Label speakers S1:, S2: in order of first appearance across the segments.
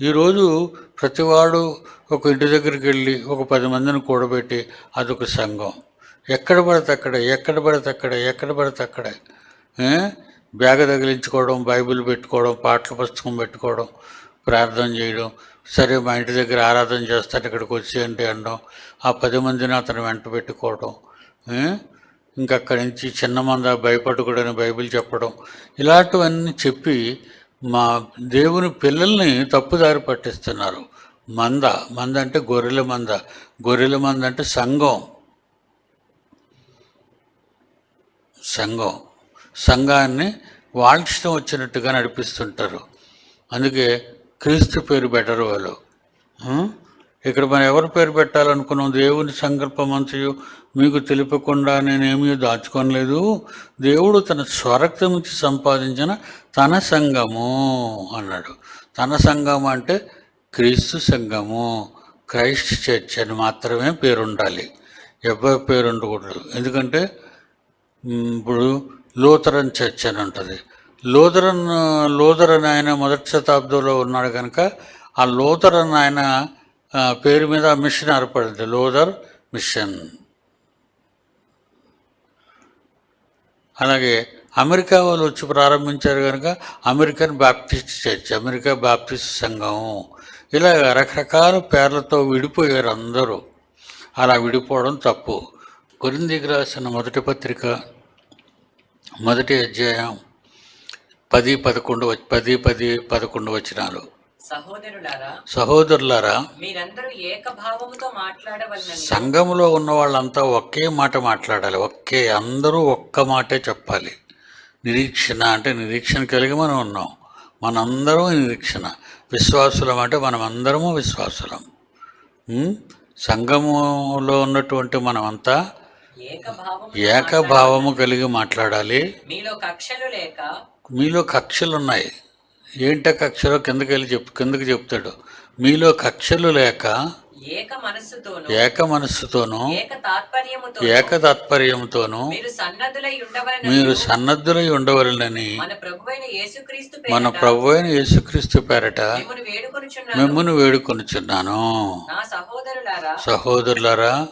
S1: ఈరోజు ప్రతివాడు ఒక ఇంటి దగ్గరికి వెళ్ళి ఒక పది మందిని కూడబెట్టి అదొక సంఘం. ఎక్కడ పడితే అక్కడే ఎక్కడ పడితే అక్కడే ఎక్కడ పడితే అక్కడే. బ్యాగ్ తగిలించుకోవడం బైబిల్ పెట్టుకోవడం పాటల పుస్తకం పెట్టుకోవడం ప్రార్థన చేయడం. సరే మా ఇంటి దగ్గర ఆరాధన చేస్తాను ఇక్కడికి వచ్చేయండి అనడం. ఆ పది మందిని అతను వెంట పెట్టుకోవడం. ఏ? ఇంకా అక్కడి నుంచి చిన్న మంద భయపడకూడని బైబిల్ చెప్పడం. ఇలాంటివన్నీ చెప్పి మా దేవుని పిల్లల్ని తప్పుదారి పట్టిస్తున్నారు. మంద మంద అంటే గొర్రెల మంద గొర్రెల మంద అంటే సంఘం. సంఘం. సంఘాన్ని వాళ్ళ ఇష్టం వచ్చినట్టుగా నడిపిస్తుంటారు. అందుకే క్రీస్తు పేరు బెటర్ వాళ్ళు. ఇక్కడ మనం ఎవరి పేరు పెట్టాలనుకున్నాం? దేవుని సంకల్పం అంతయు మీకు తెలిపకుండా నేనేమీ దాచుకోనలేదు. దేవుడు తన స్వరక్తం నుంచి సంపాదించిన తన సంఘము అన్నాడు. తన సంఘం అంటే క్రీస్తు సంఘము. క్రైస్ట్ చర్చ్ అని మాత్రమే పేరు ఉండాలి ఎవరి పేరు ఉండకూడదు. ఎందుకంటే ఇప్పుడు లూథరన్ చర్చ్ అని ఉంటుంది. లూథరన్ లూథరన్ ఆయన మొదటి శతాబ్దంలో ఉన్నాడు కనుక ఆ లూథరన్ ఆయన పేరు మీద మిషన్ ఏర్పడింది. లోదర్ మిషన్. అలాగే అమెరికా వాళ్ళు వచ్చి ప్రారంభించారు కనుక American Baptist church America Baptist సంఘం. ఇలా రకరకాల పేర్లతో విడిపోయారు అందరూ. అలా విడిపోవడం తప్పు. కొరిందికి రాసిన మొదటి పత్రిక మొదటి అధ్యాయం పది పదకొండు పది పది పదకొండు వచనాలు.
S2: సహోదరులారా
S1: సహోదరులారా
S2: మీరందరూ ఏకభావముతో మాట్లాడవలనని.
S1: సంఘములో ఉన్న వాళ్ళంతా ఒకే మాట మాట్లాడాలి. ఒకే అందరూ ఒక్క మాటే చెప్పాలి. నిరీక్షణ అంటే నిరీక్షణ కలిగి మనం ఉన్నాం. మనందరం నిరీక్షణ. విశ్వాసులం అంటే మనం అందరము విశ్వాసులం? సంఘములో ఉన్నటువంటి మనమంతా
S2: ఏకభావము
S1: ఏకభావము కలిగి మాట్లాడాలి.
S2: మీలో కక్షలు లేక
S1: మీలో కక్షలు ఉన్నాయి ఏంట కక్షలో కిందకి వెళ్ళి చెప్పు కిందకి చెప్తాడు. మీలో కక్షలు లేక
S2: ఏక మనస్సుతోను
S1: ఏక మనస్సుతోనూ
S2: ఏక తాత్పర్యముతో
S1: ఏక తాత్పర్యంతోనూ
S2: మీరు సన్నద్ధులై ఉండవలనని మన ప్రభువైన యేసుక్రీస్తు
S1: మన
S2: పేరిట
S1: ప్రభు అయిన యేసుక్రీస్తు పేరట
S2: మిమ్మల్ని వేడుకొనుచున్నాను. సహోదరులారా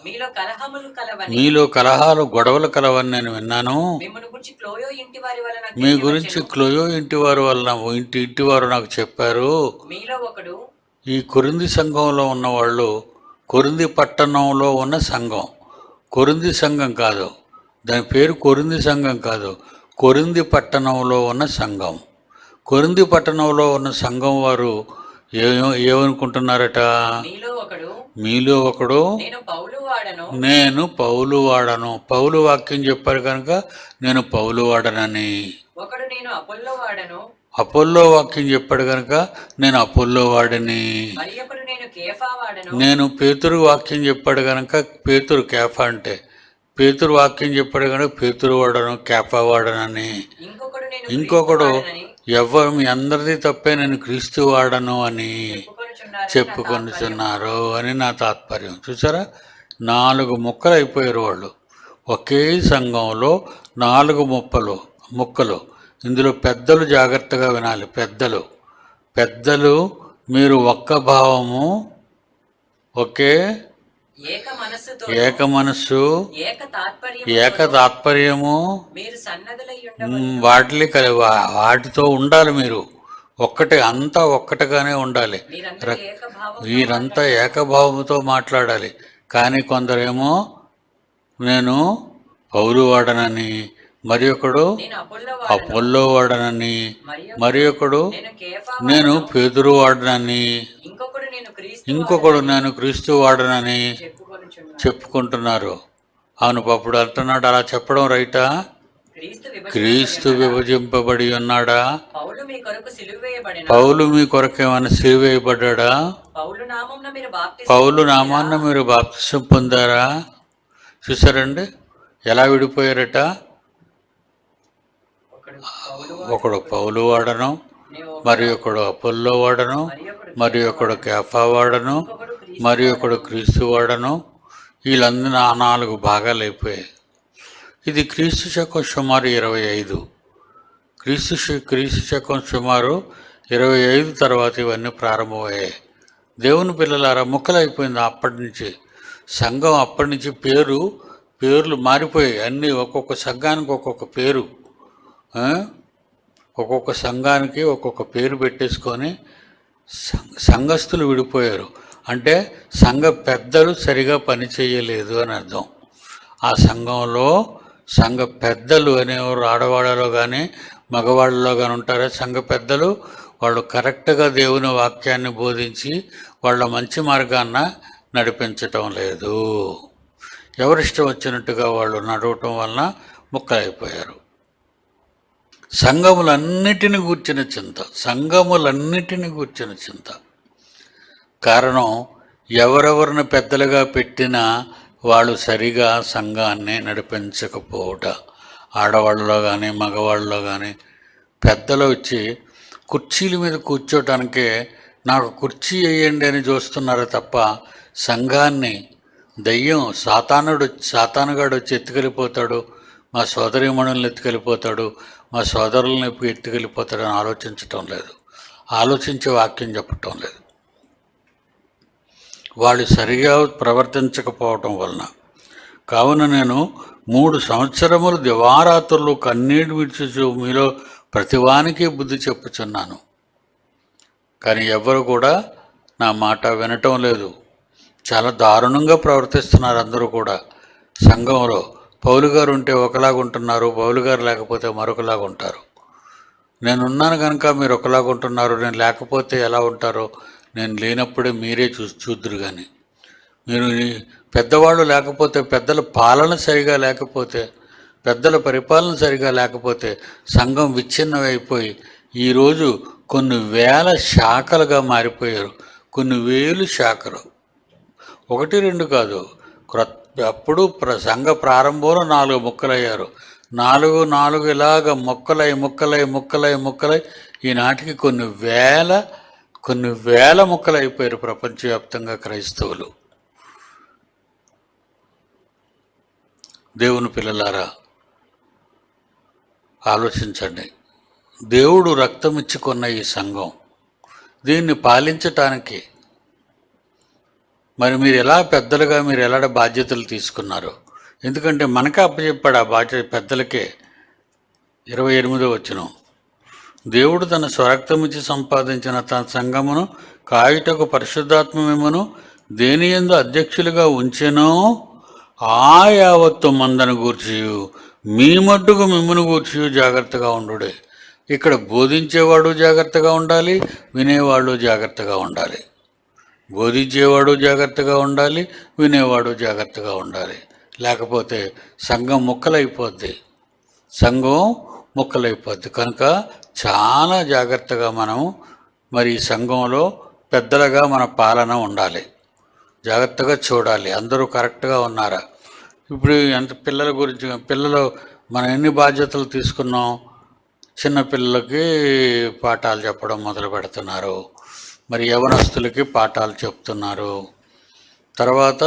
S2: మీలో
S1: కలహాలు గొడవలు కలవని నేను విన్నాను.
S2: మిమ్మల్ని గురించి క్లోయో ఇంటి వారి వలన
S1: మీ గురించి క్లోయో ఇంటి వారు వల్ల ఇంటి ఇంటి వారు నాకు చెప్పారు.
S2: మీలో ఒకడు
S1: ఈ కొరింది సంఘంలో ఉన్నవాళ్ళు కొరింది పట్టణంలో ఉన్న సంఘం. కొరింది సంఘం కాదు. దాని పేరు కొరింది సంఘం కాదు. కొరింది పట్టణంలో ఉన్న సంఘం. కొరింది పట్టణంలో ఉన్న సంఘం వారు ఏ ఏమనుకుంటున్నారట?
S2: మీలో ఒకడు. నేను పౌలు వాడను.
S1: నేను పౌలు వాడను. పౌలు వాక్యం చెప్పారు కనుక నేను పౌలు వాడనని.
S2: ఒకడు నేను అపోల్లో వాడను.
S1: అపోల్లో వాక్యం చెప్పాడు కనుక నేను అపోల్లో వాడని.
S2: నేను
S1: పేతురు వాక్యం చెప్పాడు కనుక పేతురు కేఫా అంటే పేతురు వాక్యం చెప్పాడు కనుక పేతురు వాడను కేఫా వాడనని.
S2: ఇంకొకడు
S1: ఎవ్వరు మీ అందరిది తప్పే నేను క్రీస్తు వాడను అని చెప్పుకొనిచున్నారు అని నా తాత్పర్యం. చూసారా? నాలుగు ముక్కలు అయిపోయారు వాళ్ళు. ఒకే సంఘంలో నాలుగు ముప్పలు ముక్కలు. ఇందులో పెద్దలు జాగ్రత్తగా వినాలి. పెద్దలు. పెద్దలు మీరు ఒక్క భావము ఒకే
S2: ఏక
S1: మనస్సు
S2: ఏక తాత్పర్యం
S1: ఏక తాత్పర్యము వాటిని వాటితో ఉండాలి మీరు. ఒక్కటే అంతా ఒక్కటిగానే ఉండాలి. వీరంతా ఏకభావంతో మాట్లాడాలి. కానీ కొందరేమో నేను పౌలు వాడనని మరి ఒకడు
S2: అపోల్లో వాడను
S1: అపోల్లో వాడనని
S2: మరి
S1: ఒకడు
S2: నేను
S1: పేదురు వాడనని
S2: ఇంకొకడు నేను క్రీస్తు
S1: వాడనని చెప్పుకుంటున్నారు. అవును అప్పుడు అంటున్నాడు అలా చెప్పడం రైటా?
S2: క్రీస్తు
S1: విభజింపబడి ఉన్నాడా?
S2: పౌలు మీ
S1: కొరకేమైనా సిలువేయబడ్డా
S2: పౌలు
S1: నామాన్న మీరు బాప్తిసం పొందారా? చూసారండి ఎలా విడిపోయారట?
S2: ఒకడు పౌలు
S1: వాడను మరి ఒకడు అపోల్లో వాడను
S2: మరి ఒకడు
S1: కేఫా వాడను మరి ఒకడు క్రీస్తు వాడను. వీళ్ళందరూ ఆ నాలుగు భాగాలు అయిపోయాయి. ఇది క్రీస్తు శకం సుమారు ఇరవై ఐదు. క్రీస్తు క్రీస్తు శకం సుమారు ఇరవై ఐదు తర్వాత ఇవన్నీ ప్రారంభమయ్యాయి. దేవుని పిల్లలారా ముక్కలైపోయింది అప్పటి నుంచి. సంఘం అప్పటి నుంచి పేరు పేర్లు మారిపోయాయి. అన్నీ ఒక్కొక్క సంఘానికి ఒక్కొక్క పేరు. ఒక్కొక్క సంఘానికి ఒక్కొక్క పేరు పెట్టేసుకొని సం- సంఘస్థులు విడిపోయారు. అంటే సంఘ పెద్దలు సరిగా పని చేయలేదు అని అర్థం. ఆ సంఘంలో సంఘ పెద్దలు అనేవారు ఆడవాళ్ళలో కానీ మగవాళ్ళలో కానీ ఉంటారా? సంఘ పెద్దలు వాళ్ళు కరెక్ట్గా దేవుని వాక్యాన్ని బోధించి వాళ్ళ మంచి మార్గాన్న నడిపించటం లేదు. ఎవరిష్టం వచ్చినట్టుగా వాళ్ళు నడవటం వలన ముక్కలైపోయారు. సంఘములన్నిటిని గూర్చిన చింత సంఘములన్నిటిని గూర్చిన చింత. కారణం ఎవరెవరిని పెద్దలుగా పెట్టినా వాళ్ళు సరిగా సంఘాన్ని నడిపించకపోవట. ఆడవాళ్ళలో కానీ మగవాళ్ళలో కానీ పెద్దలు వచ్చి కుర్చీల మీద కూర్చోటానికే నాకు కుర్చీ వేయండి అని చూస్తున్నారు తప్ప సంఘాన్ని దయ్యం సాతానుడు సాతానుగాడు వచ్చి ఎత్తుకెళ్ళిపోతాడు. మా సోదరీమణుల్ని ఎత్తుకెళ్ళిపోతాడు మా సోదరుల్ని ఎత్తుకెళ్ళిపోతాడు అని ఆలోచించటం లేదు. ఆలోచించే వాక్యం చెప్పటం లేదు. వాళ్ళు సరిగా ప్రవర్తించకపోవటం వలన. కావున నేను మూడు సంవత్సరములు దివారాత్రులు కన్నీటి విడిచి మీలో ప్రతివానికి బుద్ధి చెప్పుచున్నాను. కానీ ఎవ్వరు కూడా నా మాట వినటం లేదు. చాలా దారుణంగా ప్రవర్తిస్తున్నారు అందరూ కూడా. సంఘంలో పౌలు గారు ఉంటే ఒకలాగా ఉంటున్నారు పౌలు గారు లేకపోతే మరొకలాగా ఉంటారు. నేనున్నాను కనుక మీరు ఒకలాగా ఉంటున్నారు నేను లేకపోతే ఎలా ఉంటారో నేను లేనప్పుడే మీరే చూ చూద్దరు కానీ మీరు పెద్దవాళ్ళు లేకపోతే పెద్దల పాలన సరిగా లేకపోతే పెద్దల పరిపాలన సరిగా లేకపోతే సంఘం విచ్ఛిన్నమైపోయి ఈరోజు కొన్ని వేల శాఖలుగా మారిపోయారు. కొన్ని వేలు శాఖలు. ఒకటి రెండు కాదు క్రొత్త అప్పుడు ప్ర సంఘ ప్రారంభంలో నాలుగు ముక్కలయ్యారు. నాలుగు నాలుగు ఇలాగ ముక్కలై ముక్కలై ముక్కలై ముక్కలై ఈనాటికి కొన్ని వేల కొన్ని వేల ముక్కలు అయిపోయారు ప్రపంచవ్యాప్తంగా క్రైస్తవులు. దేవుని పిల్లలారా ఆలోచించండి. దేవుడు రక్తం ఇచ్చుకున్న ఈ సంఘం దీన్ని పాలించటానికి మరి మీరు ఎలా పెద్దలుగా మీరు ఎలా బాధ్యతలు తీసుకున్నారు? ఎందుకంటే మనకే అప్పచెప్పాడు ఆ బాధ్యత పెద్దలకే. ఇరవై ఎనిమిదో వచ్చిన దేవుడు తన స్వరక్తమిచ్చి సంపాదించిన తన సంఘమును కాయుటకు పరిశుద్ధాత్మమేమను దేని ఎందు అధ్యక్షులుగా ఉంచెనో ఆ యావత్తు మందను గూర్చి మీ మట్టుకు మిమ్మను గూర్చి జాగ్రత్తగా ఉండుడే. ఇక్కడ బోధించేవాడు జాగ్రత్తగా ఉండాలి వినేవాళ్ళు జాగ్రత్తగా ఉండాలి. బోధించేవాడు జాగ్రత్తగా ఉండాలి వినేవాడు జాగ్రత్తగా ఉండాలి. లేకపోతే సంఘం ముక్కలైపోద్ది. సంఘం ముక్కలైపోద్ది. కనుక చాలా జాగ్రత్తగా మనం మరి ఈ సంఘంలో పెద్దలుగా మన పాలన ఉండాలి. జాగ్రత్తగా చూడాలి. అందరూ కరెక్ట్గా ఉన్నారా? ఇప్పుడు ఎంత పిల్లల గురించి పిల్లలు మనం ఎన్ని బాధ్యతలు తీసుకున్నాం? చిన్నపిల్లలకి పాఠాలు చెప్పడం మొదలు పెడుతున్నారు. మరి యవనస్తులకి పాఠాలు చెప్తున్నారు. తర్వాత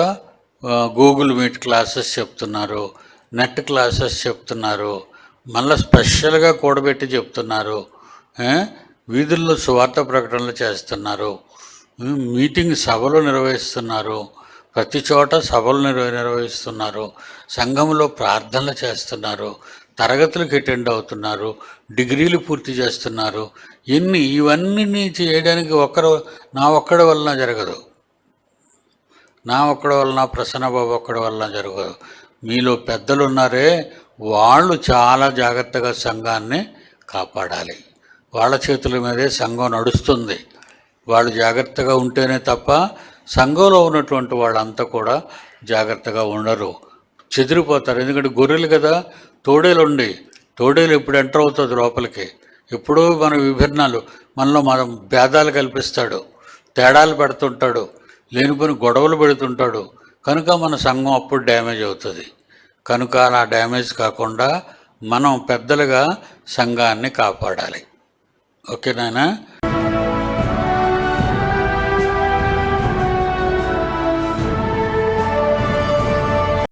S1: గూగుల్ మీట్ క్లాసెస్ చెప్తున్నారు. నెట్ క్లాసెస్ చెప్తున్నారు. మళ్ళీ స్పెషల్గా కూడబెట్టి చెప్తున్నారు. వీధుల్లో సువార్త ప్రకటనలు చేస్తున్నారు. మీటింగ్ సభలు నిర్వహిస్తున్నారు. ప్రతి చోట సభలు నిర్వ నిర్వహిస్తున్నారు. సంఘంలో ప్రార్థనలు చేస్తున్నారు. తరగతులకు అటెండ్ అవుతున్నారు డిగ్రీలు పూర్తి చేస్తున్నారు. ఎన్ని ఇవన్నీ చేయడానికి ఒక్కరు నా ఒక్కడి వలన జరగదు. నా ఒక్కడి వలన ప్రసన్నబాబు ఒక్కడి వలన జరగదు. మీలో పెద్దలు ఉన్నారే వాళ్ళు చాలా జాగ్రత్తగా సంఘాన్ని కాపాడాలి. వాళ్ళ చేతుల మీదే సంఘం నడుస్తుంది. వాళ్ళు జాగ్రత్తగా ఉంటేనే తప్ప సంఘంలో ఉన్నటువంటి వాళ్ళంతా కూడా జాగ్రత్తగా ఉండరు. చెదిరిపోతారు. ఎందుకంటే గొర్రెలు కదా తోడేలు ఉండి తోడేలు ఎప్పుడు ఎంటర్ అవుతుంది లోపలికి. ఎప్పుడూ మన విభిన్నాలు మనలో మనం భేదాలు కల్పిస్తాడు తేడాలు పెడుతుంటాడు లేనిపోని గొడవలు పెడుతుంటాడు. కనుక మన సంఘం అప్పుడు డ్యామేజ్ అవుతుంది. కనుక అలా డ్యామేజ్ కాకుండా మనం పెద్దలుగా సంఘాన్ని కాపాడాలి. ఓకేనాయనా